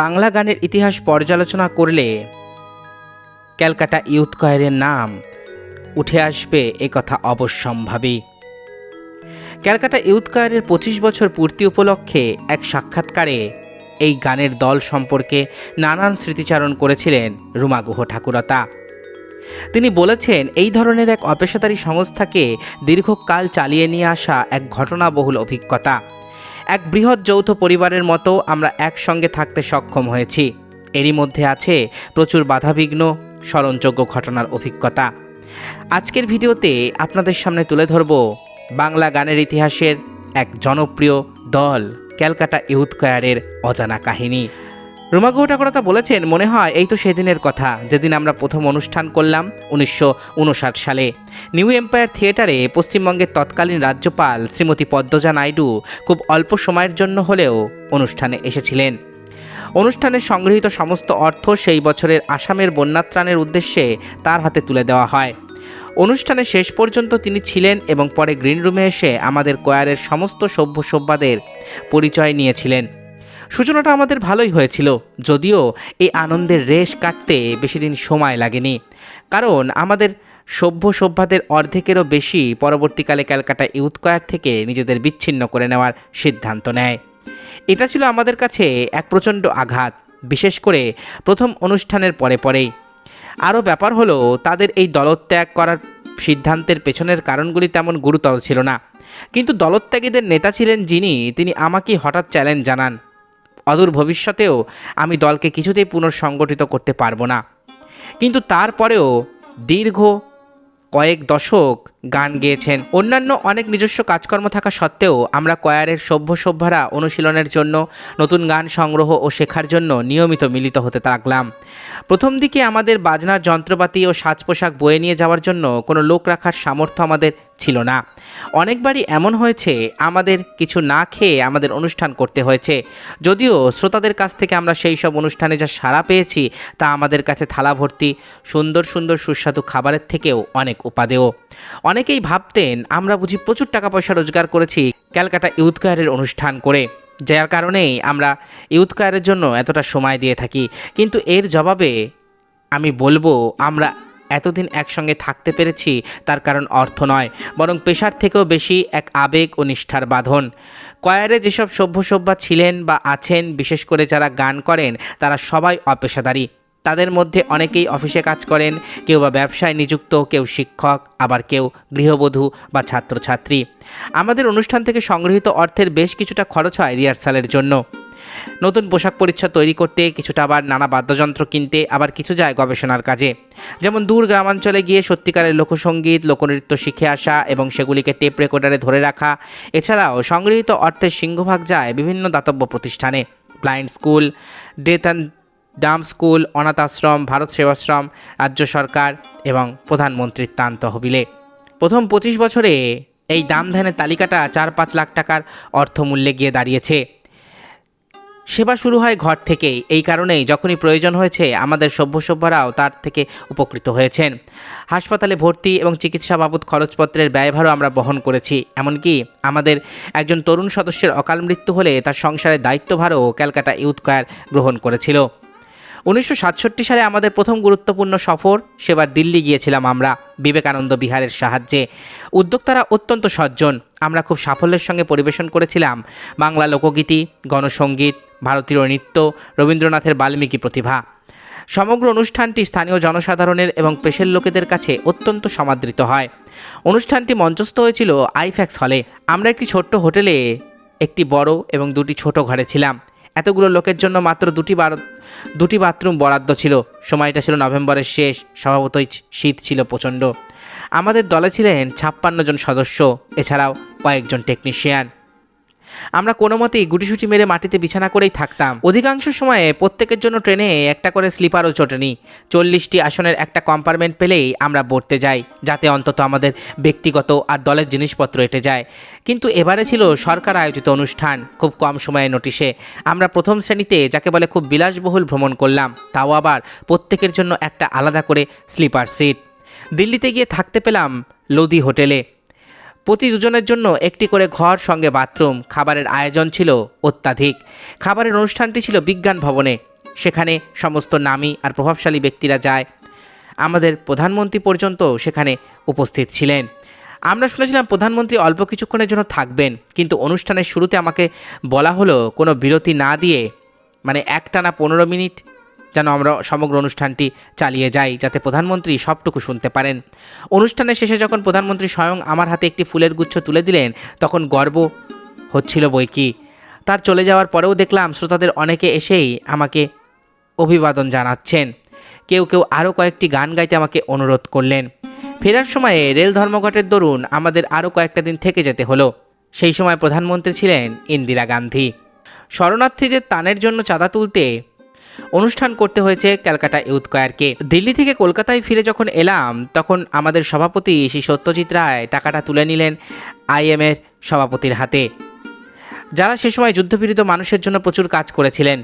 বাংলা গানের ইতিহাস পর্যালোচনা করলে ক্যালকাটা ইউথ কয়ারের নাম উঠে আসবে এ কথা অবশ্যম্ভাবী। ক্যালকাটা ইউথ কয়ারের পঁচিশ বছর পূর্তি উপলক্ষে এক সাক্ষাৎকারে এই গানের দল সম্পর্কে নানান স্মৃতিচারণ করেছিলেন রুমা গুহ ঠাকুরতা। তিনি বলেছেন, এই ধরনের এক অপেশাদারী সংস্থাকে দীর্ঘকাল চালিয়ে নিয়ে আসা এক ঘটনাবহুল অভিজ্ঞতা। এক বৃহৎ যৌথ পরিবারের মতো আমরা একসঙ্গে থাকতে সক্ষম হয়েছি। এরই মধ্যে আছে প্রচুর বাধাবিঘ্ন, স্মরণযোগ্য ঘটনার অভিজ্ঞতা। আজকের ভিডিওতে আপনাদের সামনে তুলে ধরব বাংলা গানের ইতিহাসের এক জনপ্রিয় দল, ক্যালকাটা ইউথ কয়ারের অজানা কাহিনী। রুমা গুহ বলেছেন, মনে হয় এই তো সেদিনের কথা, যেদিন আমরা প্রথম অনুষ্ঠান করলাম উনিশশো উনষাট সালে। নিউ এম্পায়ার থিয়েটারে পশ্চিমবঙ্গের তৎকালীন রাজ্যপাল শ্রীমতী পদ্মজা নাইডু খুব অল্প সময়ের জন্য হলেও অনুষ্ঠানে এসেছিলেন। অনুষ্ঠানে সংগৃহীত সমস্ত অর্থ সেই বছরের আসামের বন্যাত্রাণের উদ্দেশ্যে তার হাতে তুলে দেওয়া হয়। অনুষ্ঠানে শেষ পর্যন্ত তিনি ছিলেন এবং পরে গ্রিন রুমে এসে আমাদের কোয়ারের সমস্ত সভ্য সভ্যাদের পরিচয় নিয়েছিলেন। সূচনাটা আমাদের ভালোই হয়েছিল, যদিও এই আনন্দের রেশ কাটতে বেশি দিন সময় লাগেনি। কারণ আমাদের সভ্য সভ্যাদের অর্ধেকেরও বেশি পরবর্তীকালে ক্যালকাটা ইউথ কয়ার থেকে নিজেদের বিচ্ছিন্ন করে নেওয়ার সিদ্ধান্ত নেয়। এটা ছিল আমাদের কাছে এক প্রচণ্ড আঘাত, বিশেষ করে প্রথম অনুষ্ঠানের পরে পরেই। আরও ব্যাপার হলো, তাদের এই দলত্যাগ করার সিদ্ধান্তের পেছনের কারণগুলি তেমন গুরুতর ছিল না। কিন্তু দলত্যাগীদের নেতা ছিলেন যিনি, তিনি আমাকে হঠাৎ চ্যালেঞ্জ জানান। অদূর ভবিষ্যতেও আমি দলকে কিছুতেই পুনঃসংগঠিত করতে পারব না। কিন্তু তারপরেও দীর্ঘ কয়েক দশক গান গেয়েছেন। অন্যান্য অনেক নিজস্ব কাজকর্ম থাকা সত্ত্বেও আমরা কয়ারের সভ্য সভ্যরা অনুশীলনের জন্য, নতুন গান সংগ্রহ ও শেখার জন্য নিয়মিত মিলিত হতে থাকলাম প্রথম দিকে আমাদের বাজনার যন্ত্রপাতি ও সাজ পোশাক বয়ে নিয়ে যাওয়ার জন্য কোনো লোক রাখার সামর্থ্য আমাদের ছিল না। অনেকবারই এমন হয়েছে, আমাদের কিছু না খেয়ে আমাদের অনুষ্ঠান করতে হয়েছে। যদিও শ্রোতাদের কাছ থেকে আমরা সেই সব অনুষ্ঠানে যা সাড়া পেয়েছি তা আমাদের কাছে থালা ভর্তি, সুন্দর সুন্দর সুস্বাদু খাবারের থেকেও অনেক উপাদেয়। অনেকেই ভাবতেন, আমরা বুঝি প্রচুর টাকা পয়সা রোজগার করেছি ক্যালকাটা ইউথ কেয়ারের অনুষ্ঠান করে। যার কারণেই আমরা ইউথ কেয়ারের জন্য এতটা সময় দিয়ে থাকি। কিন্তু এর জবাবে আমি বলব, আমরা এতদিন একসঙ্গে থাকতে পেরেছি, তার কারণ অর্থ নয়। বরং পেশার থেকেও বেশি এক আবেগ ও নিষ্ঠার বাঁধন। কয়ারে যেসব সভ্য সভ্যা ছিলেন বা আছেন, বিশেষ করে যারা গান করেন, তারা সবাই অপেশাদারী। তাদের মধ্যে অনেকেই অফিসে কাজ করেন, কেউ বা ব্যবসায় নিযুক্ত, কেউ শিক্ষক, আবার কেউ গৃহবধূ বা ছাত্রছাত্রী। আমাদের অনুষ্ঠান থেকে সংগৃহীত অর্থের বেশ কিছুটা খরচ হয় রিহার্সালের জন্য। নতুন পোশাক পরিচ্ছদ তৈরি করতে, কিছুটা আবার নানা বাদ্যযন্ত্র কিনতে, আবার কিছু যায় গবেষণার কাজে। যেমন দূর গ্রামাঞ্চলে গিয়ে সত্যিকারের লোকসঙ্গীত লোকনৃত্য শিখে আসা এবং সেগুলিকে টেপ রেকর্ডারে ধরে রাখা। এছাড়াও সংগৃহীত অর্থের সিংহভাগ যায় বিভিন্ন দাতব্য প্রতিষ্ঠানে blind school, deaf and dumb school, অনাথ আশ্রম, ভারত সেবাশ্রম, রাজ্য সরকার এবং প্রধানমন্ত্রীর তান তহবিলে। প্রথম পঁচিশ বছরে এই দাম ধ্যানের তালিকাটা চার পাঁচ লাখ টাকার অর্থমূল্যে গিয়ে দাঁড়িয়েছে। সেবা শুরু হয় ঘর থেকেই। এই কারণেই যখনই প্রয়োজন হয়েছে, আমাদের সভ্য সভ্যরাও তার থেকে উপকৃত হয়েছেন। হাসপাতালে ভর্তি এবং চিকিৎসা বাবদ খরচপত্রের ব্যয়ভারও আমরা বহন করেছি। এমনকি আমাদের একজন তরুণ সদস্যের অকাল মৃত্যু হলে তার সংসারের দায়িত্বভারও ক্যালকাটা ইউথ কয়ার গ্রহণ করেছিল। উনিশশো সাতষট্টি সালে আমাদের প্রথম গুরুত্বপূর্ণ সফর, সেবার দিল্লি গিয়েছিলাম আমরা, বিবেকানন্দ বিহারের সাহায্যে। উদ্যোক্তারা অত্যন্ত সজ্জন, আমরা খুব সাফল্যের সঙ্গে পরিবেশন করেছিলাম। বাংলা লোকগীতি গণসঙ্গীত ভারতীয় নৃত্য, রবীন্দ্রনাথের বাল্মীকি প্রতিভা। সমগ্র অনুষ্ঠানটি স্থানীয় জনসাধারণের এবং পেশের লোকেদের কাছে অত্যন্ত সমাদৃত হয়। অনুষ্ঠানটি মঞ্চস্থ হয়েছিল আইফ্যাক্স হলে। আমরা একটি ছোট্ট হোটেলে একটি বড় এবং দুটি ছোট ঘরে ছিলাম। এতগুলো লোকের জন্য মাত্র দুটি বার দুটি বাথরুম বরাদ্দ ছিল। সময়টা ছিল নভেম্বরের শেষ। স্বভাবতই শীত ছিল প্রচণ্ড। আমাদের দলে ছিলেন ছাপ্পান্ন জন সদস্য। এছাড়াও কয়েকজন টেকনিশিয়ান আমরা কোনো মতেই গুটিসুটি মেরে মাটিতে বিছানা করেই থাকতাম। অধিকাংশ সময়ে প্রত্যেকের জন্য ট্রেনে একটা করে স্লিপারও চটেনি। চল্লিশটি আসনের একটা কম্পার্টমেন্ট পেলেই আমরা বসতে যাই, যাতে অন্তত আমাদের ব্যক্তিগত আর দলের জিনিসপত্র এটে যায়। কিন্তু এবারে ছিল সরকার আয়োজিত অনুষ্ঠান, খুব কম সময়ে নোটিশে। আমরা প্রথম শ্রেণীতে যাকে বলে খুব বিলাসবহুল ভ্রমণ করলাম, তাও আবার প্রত্যেকের জন্য একটা আলাদা করে স্লিপার সিট। দিল্লিতে গিয়ে থাকতে পেলাম লোদি হোটেলে। প্রতি দুজনের জন্য একটি করে ঘর, সঙ্গে বাথরুম। খাবারের আয়োজন ছিল অত্যাধিক। খাবারের অনুষ্ঠানটি ছিল বিজ্ঞান ভবনে। সেখানে সমস্ত নামী আর প্রভাবশালী ব্যক্তিরা যায়। আমাদের প্রধানমন্ত্রী পর্যন্ত সেখানে উপস্থিত ছিলেন। আমরা শুনেছিলাম প্রধানমন্ত্রী অল্প কিছুক্ষণের জন্য থাকবেন, কিন্তু অনুষ্ঠানের শুরুতে আমাকে বলা হলো কোনো বিরতি না দিয়ে মানে একটানা পনেরো মিনিট যেন আমরা সমগ্র অনুষ্ঠানটি চালিয়ে যাই, যাতে প্রধানমন্ত্রী সবটুকু শুনতে পারেন। অনুষ্ঠানের শেষে যখন প্রধানমন্ত্রী স্বয়ং আমার হাতে একটি ফুলের গুচ্ছ তুলে দিলেন, তখন গর্ব হচ্ছিল বই কি। তার চলে যাওয়ার পরেও দেখলাম শ্রোতাদের অনেকে এসেই আমাকে অভিবাদন জানাচ্ছেন। কেউ কেউ আরও কয়েকটি গান গাইতে আমাকে অনুরোধ করলেন। ফেরার সময়ে রেল ধর্মঘটের দরুন আমাদের আরও কয়েকটা দিন থেকে যেতে হলো। সেই সময় প্রধানমন্ত্রী ছিলেন ইন্দিরা গান্ধী। শরণার্থীদের তানের জন্য চাঁদা তুলতে অনুষ্ঠান করতে হয়েছে ক্যালকাটা ইউথ কয়ারকে দিল্লি থেকে কলকাতায় ফিরে যখন এলাম, তখন আমাদের সভাপতি শ্রী সত্যজিৎ রায় টাকাটা তুলে নিলেন আইএমের সভাপতির হাতে। যারা সে সময় যুদ্ধপীড়িত মানুষের জন্য প্রচুর কাজ করেছিলেন,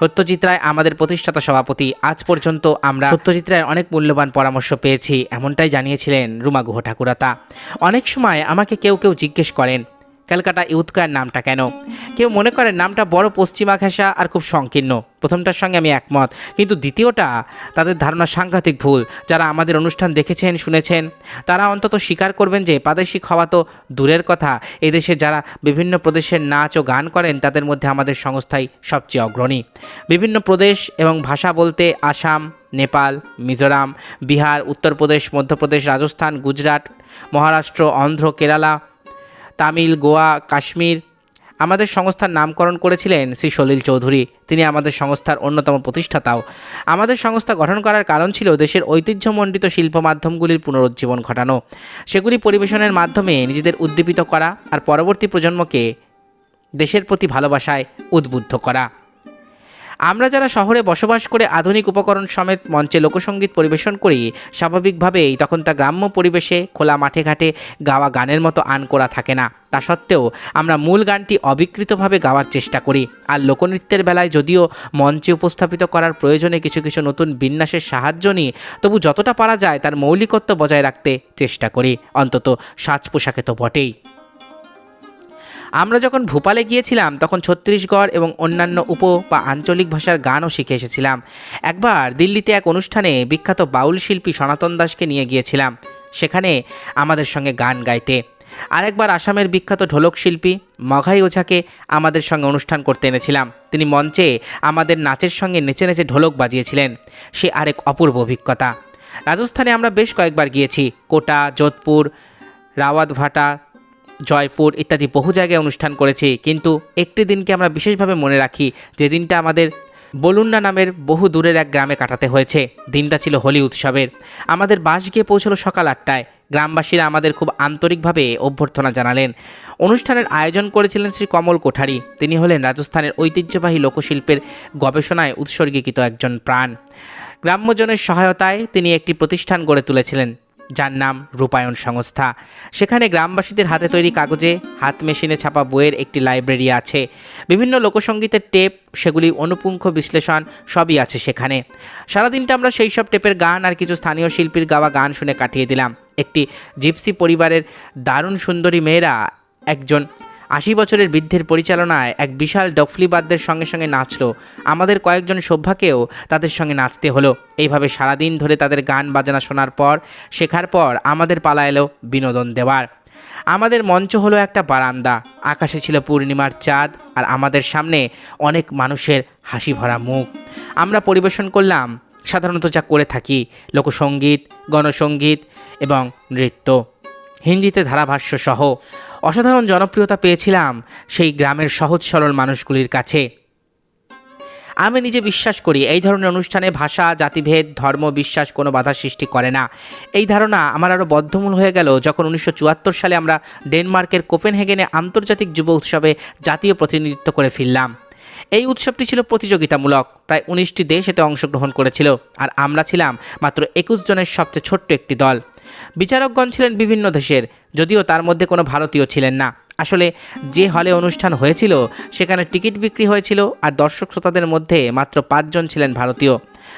সত্যজিৎ রায় আমাদের প্রতিষ্ঠাতা সভাপতি। আজ পর্যন্ত আমরা সত্যজিৎ রায়ের অনেক মূল্যবান পরামর্শ পেয়েছি, এমনটাই জানিয়েছিলেন রুমা গুহ ঠাকুরাতা। অনেক সময় আমাকে কেউ কেউ জিজ্ঞেস করেন ক্যালকাটা ইউথকার নামটা কেন? কেউ মনে করেন নামটা বড় পশ্চিমা ঘেঁষা আর খুব সংকীর্ণ। প্রথমটার সঙ্গে আমি একমত। কিন্তু দ্বিতীয়টা, তাদের ধারণা সাংঘাতিক ভুল। যারা আমাদের অনুষ্ঠান দেখেছেন, শুনেছেন, তারা অন্তত স্বীকার করবেন যে প্রাদেশিক হওয়া তো দূরের কথা। এদেশে যারা বিভিন্ন প্রদেশের নাচ ও গান করেন, তাদের মধ্যে আমাদের সংস্থাই সবচেয়ে অগ্রণী। বিভিন্ন প্রদেশ এবং ভাষা বলতে আসাম, নেপাল, মিজোরাম, বিহার, উত্তরপ্রদেশ, মধ্যপ্রদেশ, রাজস্থান, গুজরাট, মহারাষ্ট্র, অন্ধ্র, কেরালা তামিল, গোয়া, কাশ্মীর আমাদের সংস্থার নামকরণ করেছিলেন শ্রী সলিল চৌধুরী। তিনি আমাদের সংস্থার অন্যতম প্রতিষ্ঠাতাও। আমাদের সংস্থা গঠন করার কারণ ছিল দেশের ঐতিহ্যমণ্ডিত শিল্প মাধ্যমগুলির পুনরুজ্জীবন ঘটানো। সেগুলি পরিবেশনের মাধ্যমে নিজেদের উদ্দীপিত করা আর পরবর্তী প্রজন্মকে দেশের প্রতি ভালোবাসায় উদ্বুদ্ধ করা। আমরা যারা শহরে বসবাস করে আধুনিক উপকরণ সমেত মঞ্চে লোকসঙ্গীত পরিবেশন করি, স্বাভাবিকভাবেই তখন তা গ্রাম্য পরিবেশে, খোলা মাঠে ঘাটে গাওয়া গানের মতো আন করা থাকে না। তা সত্ত্বেও আমরা মূল গানটি অবিকৃতভাবে গাওয়ার চেষ্টা করি। আর লোকনৃত্যের বেলায় যদিও মঞ্চে উপস্থাপিত করার প্রয়োজনে কিছু কিছু নতুন বিন্যাসের সাহায্য নিই, তবু যতটা পারা যায় তার মৌলিকত্ব বজায় রাখতে চেষ্টা করি। অন্তত সাজ পোশাকে তো বটেই। আমরা যখন ভোপালে গিয়েছিলাম, তখন ছত্তিশগড় এবং অন্যান্য উপ বা আঞ্চলিক ভাষার গানও শিখে এসেছিলাম। একবার দিল্লিতে এক অনুষ্ঠানে বিখ্যাত বাউল শিল্পী সনাতন দাসকে নিয়ে গিয়েছিলাম। সেখানে আমাদের সঙ্গে গান গাইতে। আরেকবার আসামের বিখ্যাত ঢোলক শিল্পী মঘাই ওঝাকে আমাদের সঙ্গে অনুষ্ঠান করতে এনেছিলাম। তিনি মঞ্চে আমাদের নাচের সঙ্গে নেচে নেচে ঢোলক বাজিয়েছিলেন। সে আরেক অপূর্ব অভিজ্ঞতা। রাজস্থানে আমরা বেশ কয়েকবার গিয়েছি। কোটা, যোধপুর, রাওয়াতভাটা জয়পুর ইত্যাদি বহু জায়গায় অনুষ্ঠান করেছি। কিন্তু একটি দিনকে আমরা বিশেষভাবে মনে রাখি, যে দিনটা আমাদের বলুন্না নামের বহু দূরের এক গ্রামে কাটাতে হয়েছে। দিনটা ছিল হোলি উৎসবের। আমাদের বাস গিয়ে পৌঁছলো সকাল আটটায়। গ্রামবাসীরা আমাদের খুব আন্তরিকভাবে অভ্যর্থনা জানালেন। অনুষ্ঠানের আয়োজন করেছিলেন শ্রী কমল কোঠারি। তিনি হলেন রাজস্থানের ঐতিহ্যবাহী লোকশিল্পের গবেষণায় উৎসর্গীকৃত একজন প্রাণ। গ্রাম্যজনের সহায়তায় তিনি একটি প্রতিষ্ঠান গড়ে তুলেছিলেন। যার নাম রূপায়ণ সংস্থা। সেখানে গ্রামবাসীদের হাতে তৈরি কাগজে হাত মেশিনে ছাপা বইয়ের একটি লাইব্রেরি আছে। বিভিন্ন লোকসঙ্গীতের টেপ, সেগুলি অনুপুঙ্খ বিশ্লেষণ সবই আছে সেখানে। সারাদিনটা আমরা সেই সব টেপের গান আর কিছু স্থানীয় শিল্পীর গাওয়া গান শুনে কাটিয়ে দিলাম। একটি জিপসি পরিবারের দারুণ সুন্দরী মেয়েরা একজন আশি বছরের বৃদ্ধের পরিচালনায় এক বিশাল ডফলি বাদ্যের সঙ্গে সঙ্গে নাচলো। আমাদের কয়েকজন সভ্যাকেও তাদের সঙ্গে নাচতে হলো। এইভাবে সারাদিন ধরে তাদের গান বাজনা শোনার পর, শেখার পর আমাদের পালা এলো বিনোদন দেওয়ার। আমাদের মঞ্চ হলো একটা বারান্দা। আকাশে ছিল পূর্ণিমার চাঁদ আর আমাদের সামনে অনেক মানুষের হাসি ভরা মুখ। আমরা পরিবেশন করলাম, সাধারণত যা করে থাকি লোকসঙ্গীত গণসঙ্গীত এবং নৃত্য। হিন্দিতে ধারাভাষ্য সহ অসাধারণ জনপ্রিয়তা পেয়েছিলাম সেই গ্রামের সহজ সরল মানুষগুলির কাছে। আমি নিজে বিশ্বাস করি, এই ধরনের অনুষ্ঠানে ভাষা, জাতিভেদ, ধর্ম, বিশ্বাস কোনো বাধা সৃষ্টি করে না। এই ধারণা আমার আরও বদ্ধমূল হয়ে গেল যখন উনিশশো চুয়াত্তর সালে আমরা ডেনমার্কের কোপেনহেগেনে আন্তর্জাতিক যুব উৎসবে জাতীয় প্রতিনিধিত্ব করে ফিরলাম। এই উৎসবটি ছিল প্রতিযোগিতামূলক, প্রায় উনিশটি দেশ এতে অংশগ্রহণ করেছিল, আর আমরা ছিলাম মাত্র একুশ জনের সবচেয়ে ছোট্ট একটি দল। বিচারকগণ ছিলেন বিভিন্ন দেশের, যদিও তার মধ্যে কোনো ভারতীয় ছিলেন না। আসলে যে হলে অনুষ্ঠান হয়েছিল, সেখানে টিকিট বিক্রি হয়েছিল আর দর্শক শ্রোতাদের মধ্যে মাত্র পাঁচজন ছিলেন ভারতীয়।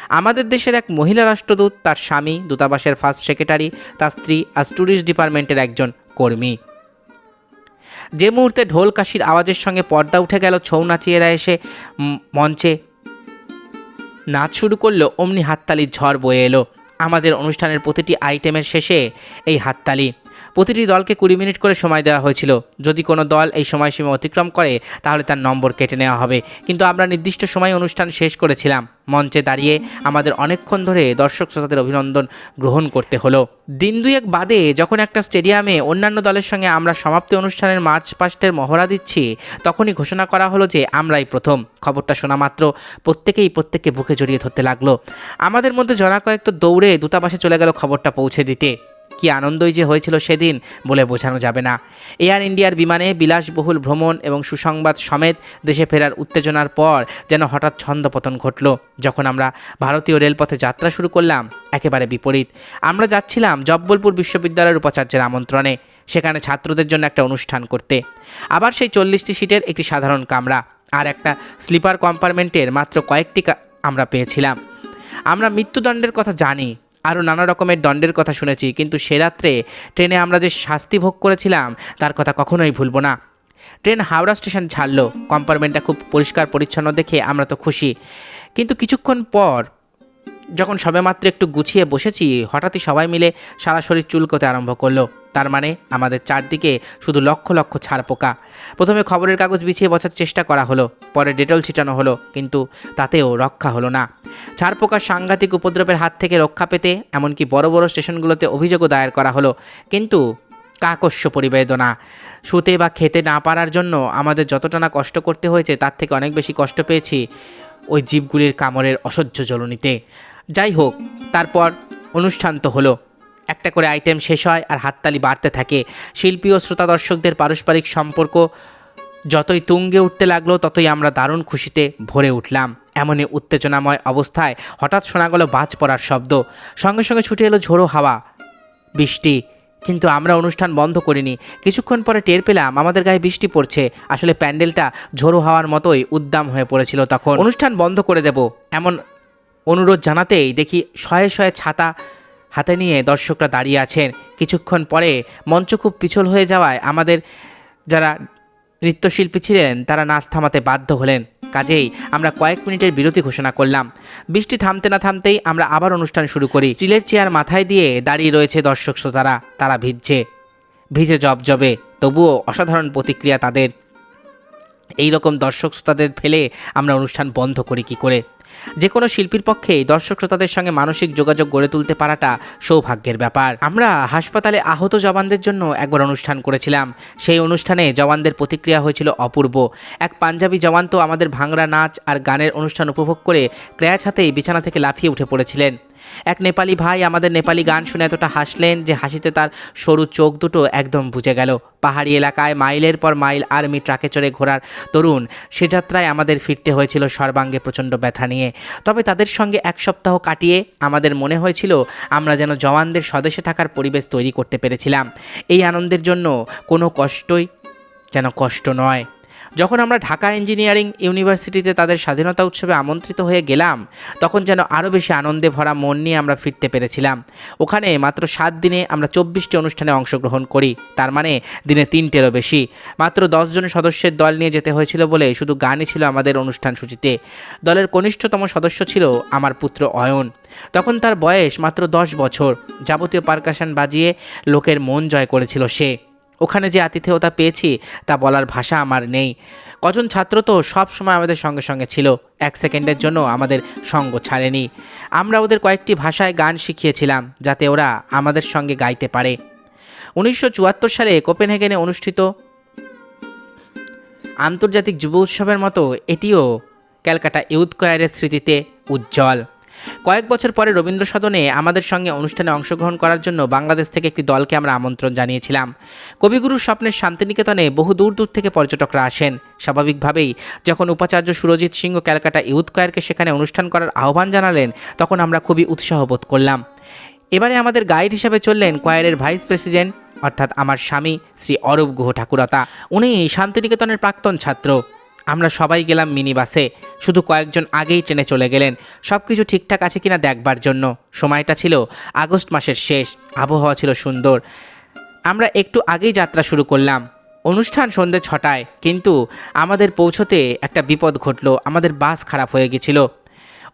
আমাদের দেশের এক মহিলা রাষ্ট্রদূত, তার স্বামী, দূতাবাসের ফার্স্ট সেক্রেটারি, তার স্ত্রী আর ট্যুরিস্ট ডিপার্টমেন্টের একজন কর্মী। যে মুহূর্তে ঢোল কাশির আওয়াজের সঙ্গে পর্দা উঠে গেল, ছৌ নাচিয়েরা এসে মঞ্চে নাচ শুরু করল, অমনি হাততালির ঝড় বয়ে এলো। আমাদের অনুষ্ঠানের প্রতিটি আইটেমের শেষে এই হাততালি। প্রতিটি দলকে কুড়ি মিনিট করে সময় দেওয়া হয়েছিল। যদি কোনো দল এই সময়সীমা অতিক্রম করে, তাহলে তার নম্বর কেটে নেওয়া হবে। কিন্তু আমরা নির্দিষ্ট সময় অনুষ্ঠান শেষ করেছিলাম। মঞ্চে দাঁড়িয়ে আমাদের অনেকক্ষণ ধরে দর্শক শ্রোতাদের অভিনন্দন গ্রহণ করতে হলো। দিন দুয়েক বাদে যখন একটা স্টেডিয়ামে অন্যান্য দলের সঙ্গে আমরা সমাপ্তি অনুষ্ঠানের মার্চ পাস্টের মহড়া দিচ্ছি, তখনই ঘোষণা করা হলো যে আমরাই প্রথম। খবরটা শোনা মাত্র প্রত্যেকেই প্রত্যেককে বুকে জড়িয়ে ধরতে লাগল। আমাদের মধ্যে জনা কয়েক তো দৌড়ে দূতাবাসে চলে গেল খবরটা পৌঁছে দিতে। কি আনন্দই যে হয়েছিল সেদিন বলে বোঝানো যাবে না। এয়ার ইন্ডিয়ার বিমানে বিলাসবহুল ভ্রমণ এবং সুসংবাদ সমেত দেশে ফেরার উত্তেজনার পর যেন হঠাৎ ছন্দপতন ঘটল। যখন আমরা ভারতীয় রেলপথে যাত্রা শুরু করলাম, একেবারে বিপরীত। আমরা যাচ্ছিলাম জব্বলপুর বিশ্ববিদ্যালয়ের উপাচার্যের আমন্ত্রণে, সেখানে ছাত্রদের জন্য একটা অনুষ্ঠান করতে। আবার সেই চল্লিশটি সিটের একটি সাধারণ কামরা আর একটা স্লিপার কম্পার্টমেন্টের মাত্র কয়েকটি আমরা পেয়েছিলাম। আমরা মৃত্যুদণ্ডের কথা জানি আরও নানা রকমের দণ্ডের কথা শুনেছি, কিন্তু সে রাত্রে ট্রেনে আমরা যে শাস্তি ভোগ করেছিলাম, তার কথা কখনোই ভুলবো না। ট্রেন হাওড়া স্টেশন ছাড়লো, কম্পার্টমেন্টটা খুব পরিষ্কার পরিচ্ছন্ন দেখে আমরা তো খুশি। কিন্তু কিছুক্ষণ পর যখন সবেমাত্র একটু গুছিয়ে বসেছি, হঠাৎই সবাই মিলে সারা শরীর চুলকোতে আরম্ভ করল। তার মানে আমাদের চারদিকে শুধু লক্ষ লক্ষ ছাড় পোকা। প্রথমে খবরের কাগজ বিছিয়ে বসার চেষ্টা করা হলো, পরে ডেটল ছিটানো হলো, কিন্তু তাতেও রক্ষা হলো না। ছাড় পোকার সাংঘাতিক উপদ্রবের হাত থেকে রক্ষা পেতে এমনকি বড় বড় স্টেশনগুলোতে অভিযোগও দায়ের করা হলো, কিন্তু কাকস্য পরিবেদনা। শুতে বা খেতে না পারার জন্য আমাদের যতটা না কষ্ট করতে হয়েছে, তার থেকে অনেক বেশি কষ্ট পেয়েছি ওই জীবগুলির কামড়ের অসহ্য জ্বলনিতে। যাই হোক, তারপর অনুষ্ঠান তো হলো। একটা করে আইটেম শেষ হয় আর হাততালি বাড়তে থাকে। শিল্পী ও শ্রোতা দর্শকদের পারস্পরিক সম্পর্ক যতই তুঙ্গে উঠতে লাগল, ততই আমরা দারুণ খুশিতে ভরে উঠলাম। এমনই উত্তেজনাময় অবস্থায় হঠাৎ শোনা গেল বাজ পড়ার শব্দ। সঙ্গে সঙ্গে ছুটে এলো ঝোড়ো হাওয়া, বৃষ্টি। কিন্তু আমরা অনুষ্ঠান বন্ধ করিনি। কিছুক্ষণ পরে টের পেলাম আমাদের গায়ে বৃষ্টি পড়ছে। আসলে প্যান্ডেলটা ঝোড়ো হাওয়ার মতোই উদ্দাম হয়ে পড়েছিল তখন। অনুষ্ঠান বন্ধ করে দেব, এমন অনুরোধ জানাতেই দেখি শয়ে শয়ে ছাতা হাতে নিয়ে দর্শকরা দাঁড়িয়ে আছেন। কিছুক্ষণ পরে মঞ্চ খুব পিছল হয়ে যাওয়ায় আমাদের যারা নৃত্যশিল্পী ছিলেন, তারা নাচ থামাতে বাধ্য হলেন। কাজেই আমরা কয়েক মিনিটের বিরতি ঘোষণা করলাম। বৃষ্টি থামতে না থামতেই আমরা আবার অনুষ্ঠান শুরু করি। স্টিলের চেয়ার মাথায় দিয়ে দাঁড়িয়ে রয়েছে দর্শক শ্রোতারা তারা ভিজছে। ভিজে জবজবে। তবুও অসাধারণ প্রতিক্রিয়া তাদের। এই রকম দর্শক শ্রোতাদের ফেলে আমরা অনুষ্ঠান বন্ধ করি কি করে? যে কোনো শিল্পীর পক্ষেই দর্শক শ্রোতাদের সঙ্গে মানসিক যোগাযোগ গড়ে তুলতে পারাটা সৌভাগ্যের ব্যাপার। আমরা হাসপাতালে আহত জওয়ানদের জন্য একবার অনুষ্ঠান করেছিলাম। সেই অনুষ্ঠানে জওয়ানদের প্রতিক্রিয়া হয়েছিল অপূর্ব। এক পাঞ্জাবি জওয়ান তো আমাদের ভাংড়া নাচ আর গানের অনুষ্ঠান উপভোগ করে ক্র্যাচ হাতেই বিছানা থেকে লাফিয়ে উঠে পড়েছিলেন। এক নেপালি ভাই আমাদের নেপালি গান শুনে এতটা হাসলেন যে হাসিতে তার সরু চোখ দুটো একদম বুঝে গেল। পাহাড়ি এলাকায় মাইলের পর মাইল আর্মি ট্রাকে চড়ে ঘোরার তরুণ সে যাত্রায় আমাদের ফিরতে হয়েছিল সর্বাঙ্গে প্রচণ্ড ব্যথা নিয়ে। তবে তাদের সঙ্গে এক সপ্তাহ কাটিয়ে আমাদের মনে হয়েছিল আমরা যেন জওয়ানদের স্বদেশে থাকার পরিবেশ তৈরি করতে পেরেছিলাম। এই আনন্দের জন্য কোনো কষ্টই যেন কষ্ট নয়। যখন আমরা ঢাকা ইঞ্জিনিয়ারিং ইউনিভার্সিটিতে তাদের স্বাধীনতা উৎসবে আমন্ত্রিত হয়ে গেলাম, তখন যেন আরও বেশি আনন্দে ভরা মন নিয়ে আমরা ফিরতে পেরেছিলাম। ওখানে মাত্র সাত দিনে আমরা চব্বিশটি অনুষ্ঠানে অংশগ্রহণ করি, তার মানে দিনে তিনটেরও বেশি। মাত্র দশজন সদস্যের দল নিয়ে যেতে হয়েছিল বলে শুধু গানই ছিল আমাদের অনুষ্ঠান সূচিতে দলের কনিষ্ঠতম সদস্য ছিল আমার পুত্র অয়ন। তখন তার বয়স মাত্র দশ বছর। যাবতীয় পারকাশন বাজিয়ে লোকের মন জয় করেছিল সে। ওখানে যে আতিথেয়তা পেয়েছি, তা বলার ভাষা আমার নেই। কজন ছাত্র তো সব সময় আমাদের সঙ্গে সঙ্গে ছিল, এক সেকেন্ডের জন্য আমাদের সঙ্গ ছাড়েনি। আমরা ওদের কয়েকটি ভাষায় গান শিখিয়েছিলাম, যাতে ওরা আমাদের সঙ্গে গাইতে পারে। উনিশশো চুয়াত্তর সালে কোপেনহেগেনে অনুষ্ঠিত আন্তর্জাতিক যুব উৎসবের মতো এটিও ক্যালকাটা ইউথ কোয়ারের স্মৃতিতে উজ্জ্বল। কয়েক বছর পরে রবীন্দ্র সদনে আমাদের সঙ্গে অনুষ্ঠানে অংশগ্রহণ করার জন্য বাংলাদেশ থেকে একটি দলকে আমরা আমন্ত্রণ জানিয়েছিলাম। কবিগুরুর স্বপ্নের শান্তিনিকেতনে বহু দূর দূর থেকে পর্যটকরা আসেন। স্বাভাবিকভাবেই যখন উপাচার্য সুরজিৎ সিংহ ক্যালকাটা ইউথ কোয়ারকে সেখানে অনুষ্ঠান করার আহ্বান জানালেন, তখন আমরা খুবই উৎসাহ বোধ করলাম। এবারে আমাদের গাইড হিসেবে চললেন কোয়ারের ভাইস প্রেসিডেন্ট অর্থাৎ আমার স্বামী শ্রী অরূপ গুহ ঠাকুরতা উনি শান্তিনিকেতনের প্রাক্তন ছাত্র। আমরা সবাই গেলাম মিনি বাসে শুধু কয়েকজন আগেই ট্রেনে চলে গেলেন। সব কিছু ঠিকঠাক আছে কিনা দেখবার জন্য। সময়টা ছিল আগস্ট মাসের শেষ। আবহাওয়া ছিল সুন্দর। আমরা একটু আগেই যাত্রা শুরু করলাম। অনুষ্ঠান সন্ধ্যে ছটায়। কিন্তু আমাদের পৌঁছতে একটা বিপদ ঘটল। আমাদের বাস খারাপ হয়ে গেছিল।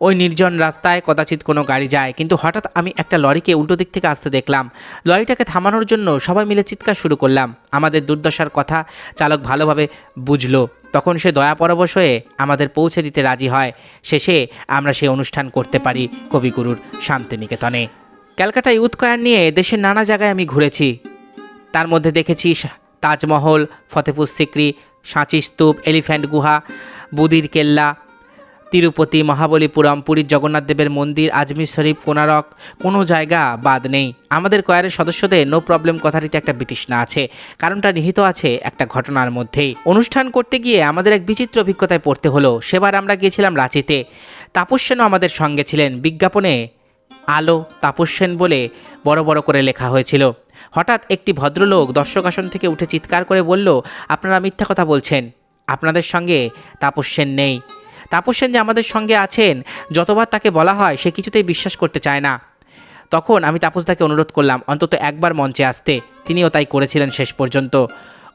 ওই নির্জন রাস্তায় কদাচিৎ কোনো গাড়ি যায়। কিন্তু হঠাৎ আমি একটা লরিকে উল্টো দিক থেকে আসতে দেখলাম। লরিটাকে থামানোর জন্য সবাই মিলে চিৎকার শুরু করলাম। আমাদের দুর্দশার কথা চালক ভালোভাবে বুঝলো। তখন সে দয়া পরবশ হয়ে আমাদের পৌঁছে দিতে রাজি হয়। শেষে আমরা সেই অনুষ্ঠান করতে পারি কবিগুরুর শান্তিনিকেতনে। ক্যালকাটা ইউথ নিয়ে দেশের নানা জায়গায় আমি ঘুরেছি। তার মধ্যে দেখেছি তাজমহল ফতেপুর সিক্রি, সাঁচি স্তূপ, এলিফ্যান্ট গুহা, বুদির কেল্লা তিরুপতি, মহাবলীপুরম, পুরীর জগন্নাথ দেবের মন্দির, আজমির শরীফ কোনারক কোনো জায়গা বাদ নেই। আমাদের কয়ারের সদস্যদের নো প্রবলেম কথাটিতে একটা বিতৃষ্ণা আছে। কারণটা নিহিত আছে একটা ঘটনার মধ্যেই। অনুষ্ঠান করতে গিয়ে আমাদের এক বিচিত্র অভিজ্ঞতায় পড়তে হলো। সেবার আমরা গিয়েছিলাম রাঁচিতে। তাপস সেনও আমাদের সঙ্গে ছিলেন। বিজ্ঞাপনে আলো তাপস সেন বলে বড় বড় করে লেখা হয়েছিল। হঠাৎ একটি ভদ্রলোক দর্শক আসন থেকে উঠে চিৎকার করে বলল, আপনারা মিথ্যা কথা বলছেন। আপনাদের সঙ্গে তাপস সেন নেই। তাপস সেন যে আমাদের সঙ্গে আছেন, যতবার তাকে বলা হয় সে কিছুতেই বিশ্বাস করতে চায় না। তখন আমি তাপসদাকে অনুরোধ করলাম, অন্তত একবার মঞ্চে আসতে। তিনিও তাই করেছিলেন শেষ পর্যন্ত।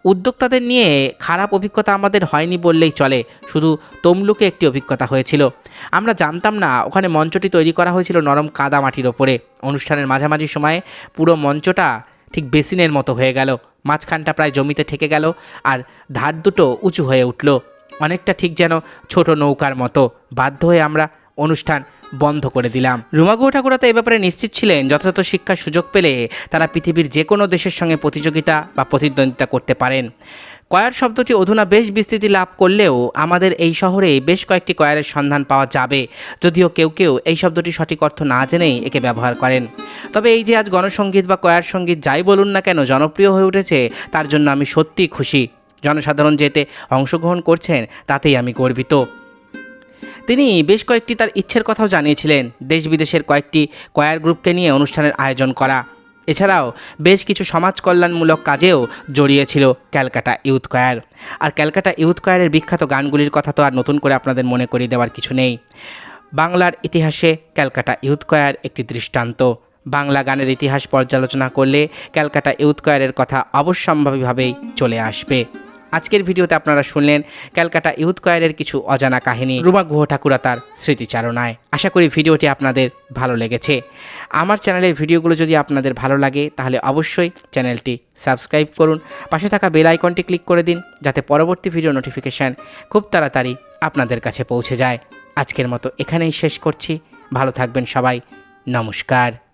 উদ্যোক্তাদের নিয়ে খারাপ অভিজ্ঞতা আমাদের হয়নি বললেই চলে, শুধু তমলুকে একটি অভিজ্ঞতা হয়েছিল। আমরা জানতাম না, ওখানে মঞ্চটি তৈরি করা হয়েছিল নরম কাদা মাটির ওপরে। অনুষ্ঠানের মাঝামাঝি সময়ে পুরো মঞ্চটা ঠিক বেসিনের মতো হয়ে গেল। মাঝখানটা প্রায় জমিতে ঠেকে গেল, আর ধার দুটো উঁচু হয়ে উঠল। অনেকটা ঠিক যেন ছোট নৌকার মতো বাধ্য হয়ে আমরা অনুষ্ঠান বন্ধ করে দিলাম। রুমা গুহ ঠাকুরা তো এ ব্যাপারে নিশ্চিত ছিলেন, যথাযথ শিক্ষার সুযোগ পেলে তারা পৃথিবীর যে কোনো দেশের সঙ্গে প্রতিযোগিতা বা প্রতিদ্বন্দ্বিতা করতে পারেন। কয়ার শব্দটি অধুনা বেশ বিস্তৃতি লাভ করলেও আমাদের এই শহরে বেশ কয়েকটি কয়ারের সন্ধান পাওয়া যাবে, যদিও কেউ কেউ এই শব্দটি সঠিক অর্থ না জেনেই একে ব্যবহার করেন। তবে এই যে আজ গণসঙ্গীত বা কয়ার সংগীত যাই বলুন না কেন জনপ্রিয় হয়ে উঠেছে, তার জন্য আমি সত্যিই খুশি। জনসাধারণ যেতে অংশগ্রহণ করছেন, তাতেই আমি গর্বিত। তিনি বেশ কয়েকটি তার ইচ্ছের কথাও জানিয়েছিলেন, দেশ বিদেশের কয়েকটি কয়ার গ্রুপকে নিয়ে অনুষ্ঠানের আয়োজন করা। এছাড়াও বেশ কিছু সমাজ কল্যাণমূলক কাজেও জড়িয়েছিল ক্যালকাটা ইউথ কয়ার আর ক্যালকাটা ইউথ কয়ারের বিখ্যাত গানগুলির কথা তো আর নতুন করে আপনাদের মনে করিয়ে দেওয়ার কিছু নেই। বাংলার ইতিহাসে ক্যালকাটা ইউথ কয়ার একটি দৃষ্টান্ত। বাংলা গানের ইতিহাস পর্যালোচনা করলে ক্যালকাটা ইউথ কয়ারের কথা অবশ্যম্ভাবীভাবেই চলে আসবে। আজকের ভিডিওতে আপনারা শুনলেন ক্যালকাটা ইউথ কয়ারের কিছু অজানা কাহিনী, রুমা গুহ ঠাকুরা তার স্মৃতিচারণায়। আশা করি ভিডিওটি আপনাদের ভালো লেগেছে। আমার চ্যানেলের ভিডিওগুলো যদি আপনাদের ভালো লাগে, তাহলে অবশ্যই চ্যানেলটি সাবস্ক্রাইব করুন। পাশে থাকা বেল আইকনটি ক্লিক করে দিন, যাতে পরবর্তী ভিডিও নোটিফিকেশান খুব তাড়াতাড়ি আপনাদের কাছে পৌঁছে যায়। আজকের মতো এখানেই শেষ করছি। ভালো থাকবেন সবাই। নমস্কার।